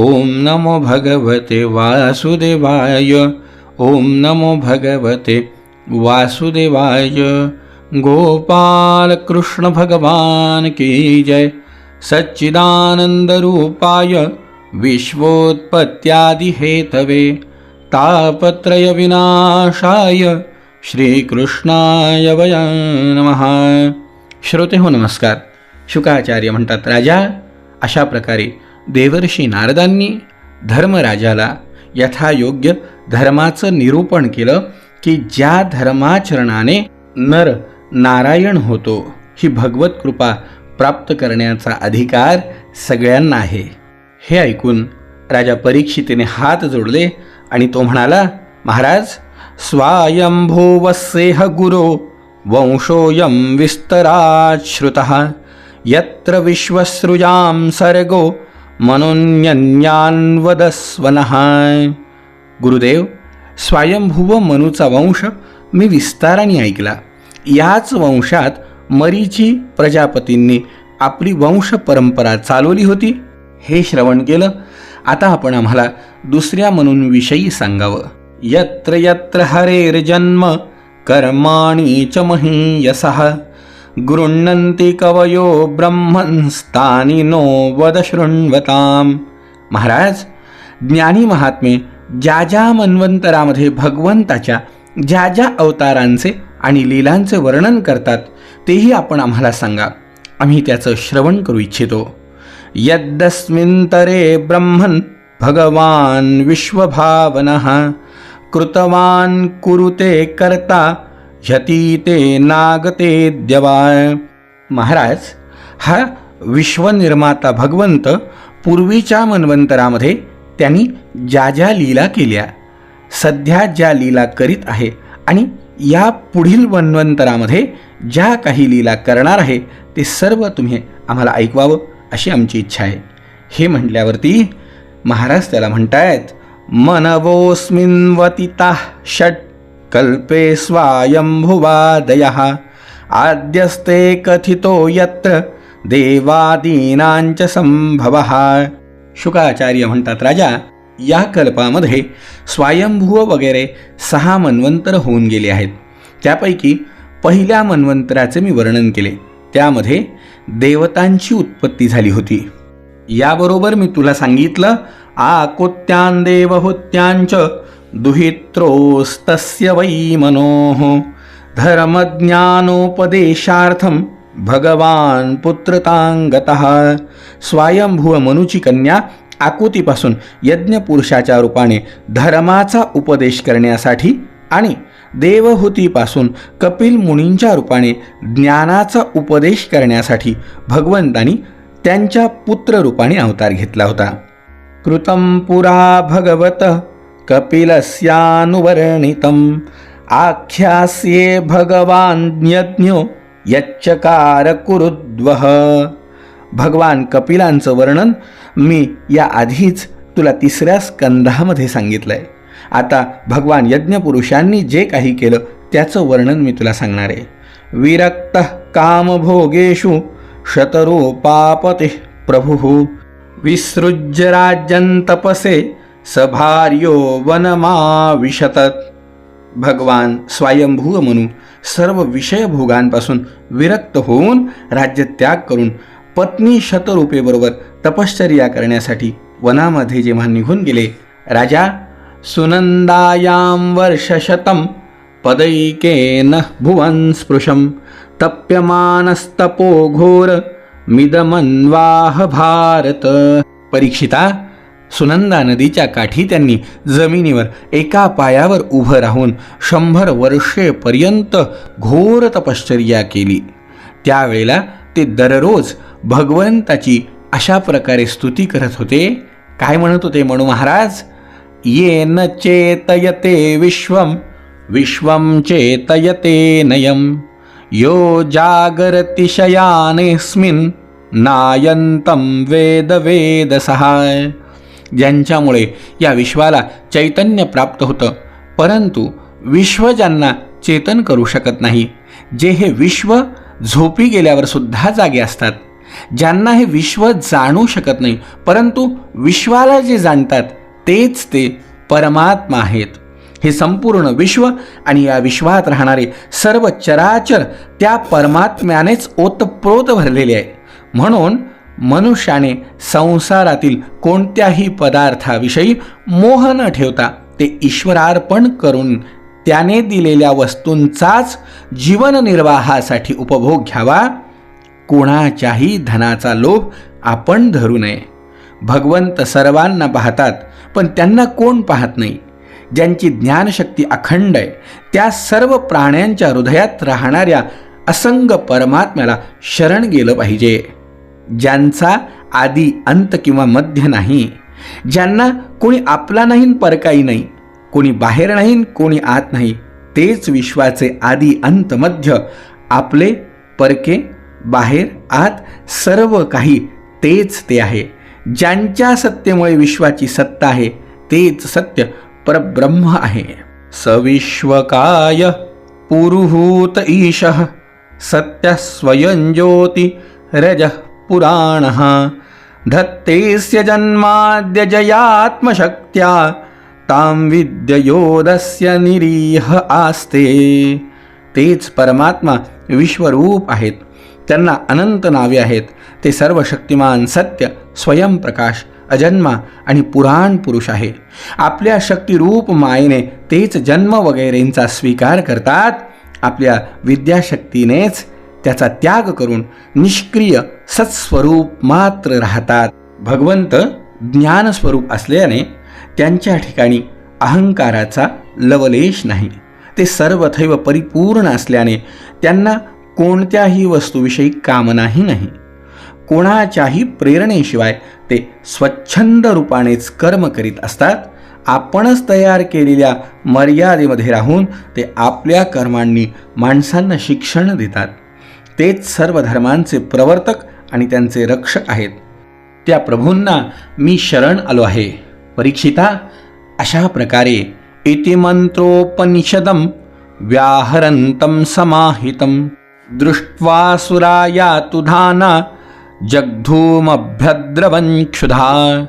ओम नमो भगवते वासुदेवाय ओम नमो भगवते वासुदेवाय। गोपाल कृष्ण भगवान की जय। सच्चिदानंद रूपाय विश्वोत्पत्त्यादि हेतवे। तापत्रय विनाशाय श्रीकृष्णाय वय नमः। श्रोते हो नमस्कार। शुकाचार्य म्हणतात राजा अशा प्रकारे देवर्षी नारदांनी धर्मराजाला यथायोग्य धर्माचं निरूपण केलं की ज्या धर्माचरणाने नर नारायण होतो ही भगवत कृपा प्राप्त करण्याचा अधिकार सगळ्यांना आहे. हे ऐकून राजा परीक्षितीने हात जोडले आणि तो म्हणाला महाराज स्वायंभुवसेह गुरो वंशोऽयं विस्तराश्रुतः यत्र विश्वसृजाम सर्गो मनोन्यन्यान्वदस्वनः। गुरुदेव स्वयंभुव मनूचा वंश मी विस्ताराने ऐकला. याच वंशात मरीची प्रजापतींनी आपली वंश परंपरा चालवली होती. हे श्रवण केलं आता आपण आम्हाला दुसऱ्या मनूंविषयी सांगावं. यत्र यत्र हरेर्जन्म कर्माणी च महीयसः। गृह्णन्ति कवयो ब्रह्मन्स्तानि नो वद शृण्वताम। महाराज ज्ञानी महात्मे ज्या ज्या मन्वंतरामध्ये भगवंताच्या ज्या ज्या अवतारांचे आणि लीलांचे वर्णन करतात तेही आपण आम्हाला सांगा. आम्ही त्याचं श्रवण करू इच्छितो. यद्दस्मिंतरे ब्रह्मन् भगवान विश्वभावन कृतवान कुरुते करता ह्यतीते नागते द्यवा महाराज हा विश्वनिर्माता भगवंत पूर्वीच्या मन्वंतरामध्ये त्यांनी ज्या ज्या लीला केल्या सध्या ज्या लीला करीत आहे आणि या पुढील मन्वंतरामध्ये ज्या काही लीला करणार आहे ते सर्व तुम्ही आम्हाला ऐकवावं अशी आमची इच्छा आहे. हे म्हटल्यावरती महाराज त्याला म्हणतायत मनवोऽस्मिन्वतिता षट् कल्पे स्वायंभुवादयः आद्यस्ते कथितो यत्र देवादीनांच संभवः शुकाचार्य म्हणतात राजा या कल्पामध्ये स्वायंभुव वगैरे सहा मन्वंतर होऊन गेले आहेत. त्यापैकी पहिल्या मन्वंतराचे मी वर्णन केले. त्यामध्ये देवतांची उत्पत्ती झाली होती. याबरोबर मी तुला सांगितलं आकोत्यान देवहोत्यांच दुहित्रोस्तस्य वै मनोः धर्मज्ञानोपदेशार्थं भगवान पुत्रतांगतः स्वयंभुव मनुची कन्या आकुतीपासून यज्ञपुरुषाच्या रूपाने धर्माचा उपदेश करण्यासाठी आणि देवहूतीपासून कपिल मुनींच्या रूपाने ज्ञानाचा उपदेश करण्यासाठी भगवंतानी त्यांच्या पुत्र रूपाने अवतार घेतला होता. कृतं पुरा भगवत कपिलस्यानुवर्णितम् आख्यास्ये भगवान्यज्ञो यच्चकार कुरुद्वह भगवान कपिलांचं वर्णन मी या आधीच तुला तिसऱ्या स्कंधामध्ये सांगितलं आहे आता भगवान यज्ञपुरुषांनी जे काही केलं त्याचं वर्णन मी तुला सांगणार आहे. विरक्त कामभोगेषु शतरूपापते प्रभु। विसृज्य राज्यंतपसे सभार्यो वनमाविशत भगवान स्वयंभूव म्हणून सर्व विषयभोगांपासून विरक्त होऊन राज्यत्याग करून पत्नी शतरूपेबरोबर तपश्चर्या करण्यासाठी वनामध्ये जेव्हा निघून गेले राजा सुनंदायां वर्षशतं पदैकेन भुवन स्पृशं तप्यमानस्तपो घोर मिदमन्वाह भारत. परीक्षिता सुनंदा नदीच्या काठी त्यांनी जमिनीवर एका पायावर उभं राहून शंभर वर्षेपर्यंत घोर तपश्चर्या केली. त्यावेळेला ते दररोज भगवंताची अशा प्रकारे स्तुती करत होते. काय म्हणत होते म्हणू महाराज? येन चेतयते विश्वं विश्वं चेतयते नयम यो जागरतिशयानेस्मिन नायंतम वेद वेद सहाय ज्यांच्यामुळे या विश्वाला चैतन्य प्राप्त होतं. परंतु विश्व ज्यांना चेतन करू शकत नाही जे हे विश्व झोपी गेल्यावर सुद्धा जागे असतात. ज्यांना हे विश्व जाणू शकत नाही परंतु विश्वाला जे जाणतात तेच ते परमात्मा आहेत. हे संपूर्ण विश्व आणि या विश्वात राहणारे सर्व चराचर त्या परमात्म्यानेच ओतप्रोत भरलेले आहे. म्हणून मनुष्याने संसारातील कोणत्याही पदार्थाविषयी मोह न ठेवता ते ईश्वरार्पण करून त्याने दिलेल्या वस्तूंचाच जीवननिर्वाहासाठी उपभोग घ्यावा. कोणाच्याही धनाचा लोभ आपण धरू नये. भगवंत सर्वांना पाहतात पण त्यांना कोण पाहत नाही? ज्यांची ज्ञानशक्ती अखंड आहे त्या सर्व प्राण्यांच्या हृदयात राहणाऱ्या असंग परमात्म्याला शरण गेलं पाहिजे. ज्यांचा आदी अंत किंवा मध्य नाही ज्यांना कोणी आपला नाही परकाई नाही कोणी बाहेर नाही कोणी आत नाही तेच विश्वाचे आदी अंत मध्य आपले परके बाहेर आत सर्व काही तेच ते आहे. ज्यांच्या सत्तेमुळे विश्वाची सत्ता आहे तेच सत्य परब्रह्म आहे. सविश्वकाय पुरुहूत ईश सत्य स्वयं ज्योती रज। पुराणः। धत्तेस्य जन्माद्य जयात्मशक्त्या तां विद्ययोदस्य निरीह आस्ते। तेच परमात्मा विश्वरूप आहेत त्यांना अनंत नावे आहेत ते सर्व शक्तिमान सत्य स्वयंप्रकाश अजन्मा आणि पुराण पुरुष आहे। आपल्या शक्तिरूप मायेने तेच जन्म वगैरेंचा स्वीकार करतात आपल्या विद्याशक्तीनेच त्याचा त्याग करून निष्क्रिय सत्स्वरूप मात्र राहतात. भगवंत ज्ञानस्वरूप असल्याने त्यांच्या ठिकाणी अहंकाराचा लवलेश नाही. ते सर्वथैव परिपूर्ण असल्याने त्यांना कोणत्याही वस्तूविषयी कामनाही नाही. कोणाच्याही प्रेरणेशिवाय ते स्वच्छंद रूपानेच कर्म करीत असतात. आपणच तयार केलेल्या मर्यादेमध्ये राहून ते आपल्या कर्मांनी माणसांना शिक्षण देतात. तेच सर्व धर्मांचे प्रवर्तक आणि त्यांचे रक्षक आहेत. त्या प्रभूंना मी शरण आलो आहे. परीक्षिता अशा प्रकारे इतिमंत्रोपनिषदं व्याहरन्तं समाहितं। दृष्ट्वा सुराया तुधाना जगधूमभ्यद्रवं क्षुधा।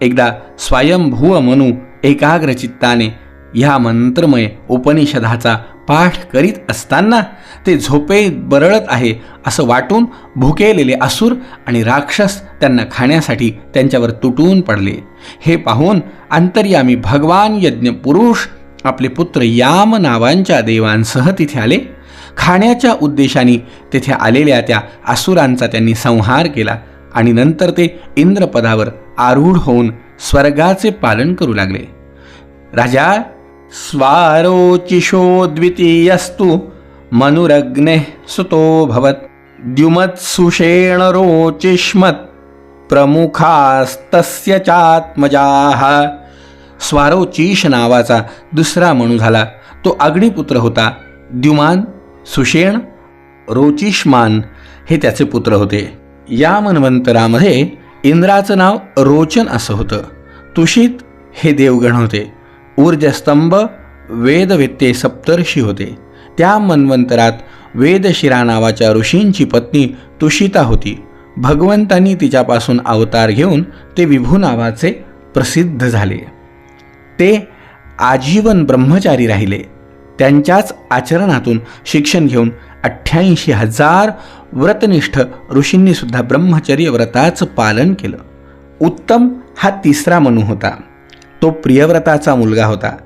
एकदा स्वयंभूव मनू एकाग्रचित्ताने ह्या मंत्रमय उपनिषदाचा पाठ करीत असताना ते झोपे बरळत आहे असं वाटून भुकेलेले असुर आणि राक्षस त्यांना खाण्यासाठी त्यांच्यावर तुटून पडले. हे पाहून अंतर्यामी भगवान यज्ञ पुरुष आपले पुत्र याम नावांच्या देवांसह तिथे आले. खाण्याच्या उद्देशाने तेथे आलेल्या त्या असुरांचा त्यांनी संहार केला आणि नंतर ते इंद्रपदावर आरूढ होऊन स्वर्गाचे पालन करू लागले. राजा स्वारोचिषो द्वितीयस्तु मनुरग्ने द्युमत्सुषेण द्युमत्सुषेणरोचिष्मत् प्रमुखास्तस्य चात्मजाः। स्वारोचीष नावाचा दुसरा मणू झाला। तो अग्निपुत्र होता। द्युमान सुषेण रोचिष्मान हे त्याचे पुत्र होते। या मन्वंतरामध्ये इंद्राचं नाव रोचन असं होतं। तुषित हे देवगण होते। ऊर्जस्तंभ वेदवेत्ते सप्तर्षी होते. त्या मन्वंतरात वेदशिरा नावाच्या ऋषींची पत्नी तुषिता होती. भगवंतांनी तिच्यापासून अवतार घेऊन ते विभू नावाचे प्रसिद्ध झाले. ते आजीवन ब्रह्मचारी राहिले. त्यांच्याच आचरणातून शिक्षण घेऊन अठ्ठ्याऐंशी हजार व्रतनिष्ठ ऋषींनीसुद्धा ब्रह्मचर्य व्रताचं पालन केलं. उत्तम हा तिसरा मनू होता. तो प्रियव्रताचा मुलगा होता.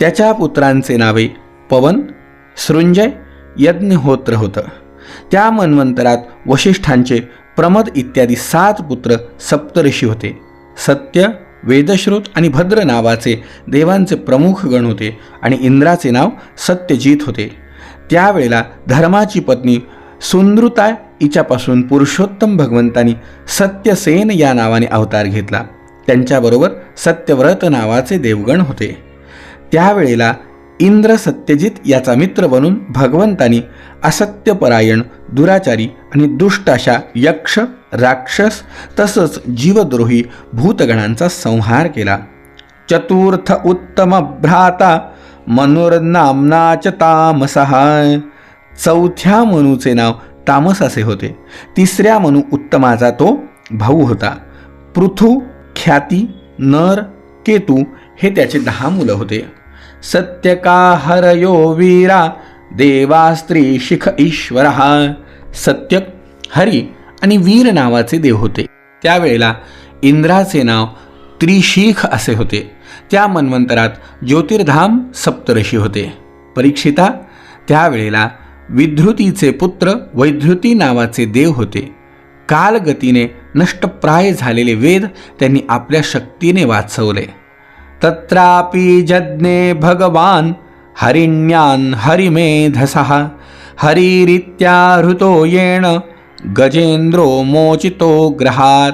त्याच्या पुत्रांचे नावे पवन सृंजय यज्ञहोत्र होतं. त्या मन्वंतरात वशिष्ठांचे प्रमद इत्यादी सात पुत्र सप्तऋषी होते. सत्य वेदश्रुत आणि भद्र नावाचे देवांचे प्रमुख गण होते आणि इंद्राचे नाव सत्यजित होते. त्यावेळेला धर्माची पत्नी सुंदृता हिच्यापासून पुरुषोत्तम भगवंतानी सत्यसेन या नावाने अवतार घेतला. त्यांच्याबरोबर सत्यव्रत नावाचे देवगण होते. त्यावेळेला इंद्र सत्यजित याचा मित्र बनून भगवंतानी असत्यपरायण दुराचारी आणि दुष्ट अशा यक्ष राक्षस तसंच जीवद्रोही भूतगणांचा संहार केला. चतुर्थ उत्तम भ्राता मनुर्नामनाच च तामसहा चौथ्या मनूचे नाव तामस असे होते. तिसऱ्या मनू उत्तमाचा तो भाऊ होता. पृथू ख्याती नर केतू हे त्याचे दहा मुलं होते. सत्यका हरयो वीरा देवा स्त्री शिख ईश्वर. सत्य हरी आणि वीर नावाचे देव होते. त्यावेळेला इंद्राचे नाव त्रिशीख असे होते. त्या मन्वंतरात ज्योतिर्धाम सप्तऋषी होते. परीक्षिता त्यावेळेला विधृतीचे पुत्र वैधृती नावाचे देव होते. कालगतीने नष्टप्राय झालेले वेद त्यांनी आपल्या शक्तीने वाचवले. तत्रापि जज्ञे भगवान हरिण्यान हरिमेधसः हरिरित्या हृतो येण गजेंद्रो मोचितो ग्रहात.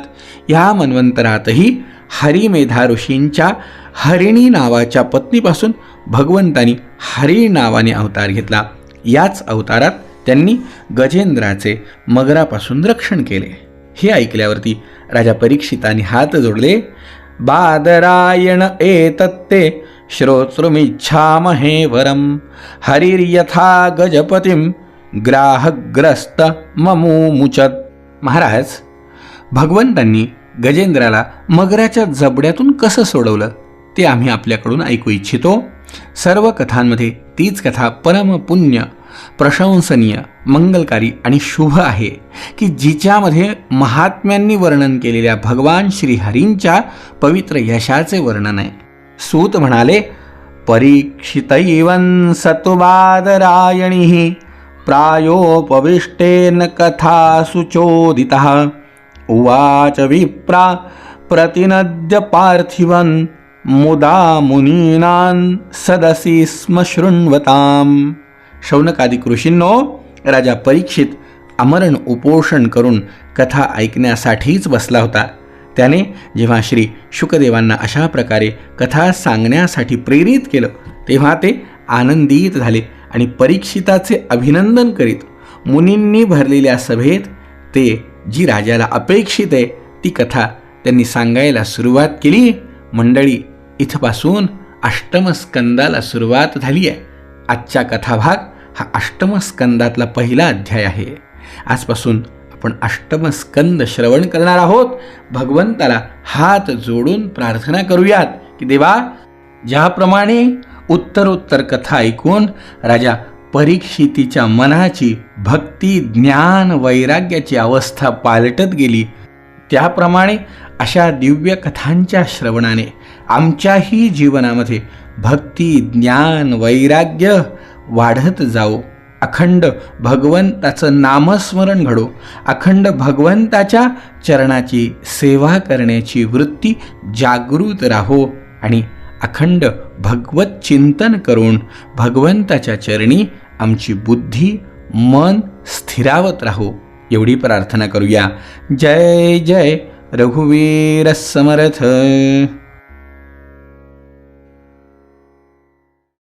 या मन्वंतरातही हरिमेधा ऋषींच्या हरिणी नावाच्या पत्नीपासून भगवंतानी हरी नावाने अवतार घेतला. याच अवतारात त्यांनी गजेंद्राचे मगरापासून रक्षण केले. हे ऐकल्यावरती राजा परीक्षितांनी हात जोडले बादरायण एतत्ते श्रोतृमिच्छामहे वरम हरिर्यथा गजपतीम ग्राहग्रस्त ममुमुचत महाराज भगवंतांनी गजेंद्राला मगराच्या जबड्यातून कसं सोडवलं ते आम्ही आपल्याकडून ऐकू इच्छितो. सर्व कथांमध्ये तीच कथा परमपुण्य प्रशंसनीय मंगलकारी आणि शुभ आहे की जिच्यामध्ये महात्म्यांनी वर्णन केलेल्या भगवान श्रीहरींच्या पवित्र यशाचे वर्णन आहे. सूत म्हणाले परीक्षित सतुबादरायणी प्रायोपविष्टेन कथा सुचोदित। उवाच विप्रा प्रतिनद्य पार्थिवन। मुदा मुनीनान सदसी स्म शृण्वताम। शौनकादिक ऋषींनो राजा परीक्षित अमरण उपोषण करून कथा ऐकण्यासाठीच बसला होता. त्याने जेव्हा श्री शुकदेवांना अशा प्रकारे कथा सांगण्यासाठी प्रेरित केलं तेव्हा ते आनंदित झाले आणि परीक्षिताचे अभिनंदन करीत मुनींनी भरलेल्या सभेत ते जी राजाला अपेक्षित आहे ती कथा त्यांनी सांगायला सुरुवात केली. मंडळी इथपासून अष्टमस्कंदाला सुरुवात झाली आहे. आजचा कथाभाग हा अष्टमस्कंदातला पहिला अध्याय आहे. आजपासून आपण अष्टमस्कंद श्रवण करणार आहोत. भगवंताला हात जोडून प्रार्थना करूयात की देवा ज्याप्रमाणे उत्तरोत्तर कथा ऐकून राजा परीक्षितीच्या मनाची भक्ती ज्ञान वैराग्याची अवस्था पालटत गेली त्याप्रमाणे अशा दिव्य कथांच्या श्रवणाने आमच्याही जीवनामध्ये भक्ती ज्ञान वैराग्य वाढत जाओ अखंड भगवंताचं नामस्मरण घडो. अखंड भगवंताच्या चरणाची सेवा करण्याची वृत्ती जागृत राहो आणि अखंड भगवत चिंतन करून भगवंताच्या चरणी आमची बुद्धी मन स्थिरावत राहो. एवढी प्रार्थना करूया. जय जय. रघुवीर समर्थ.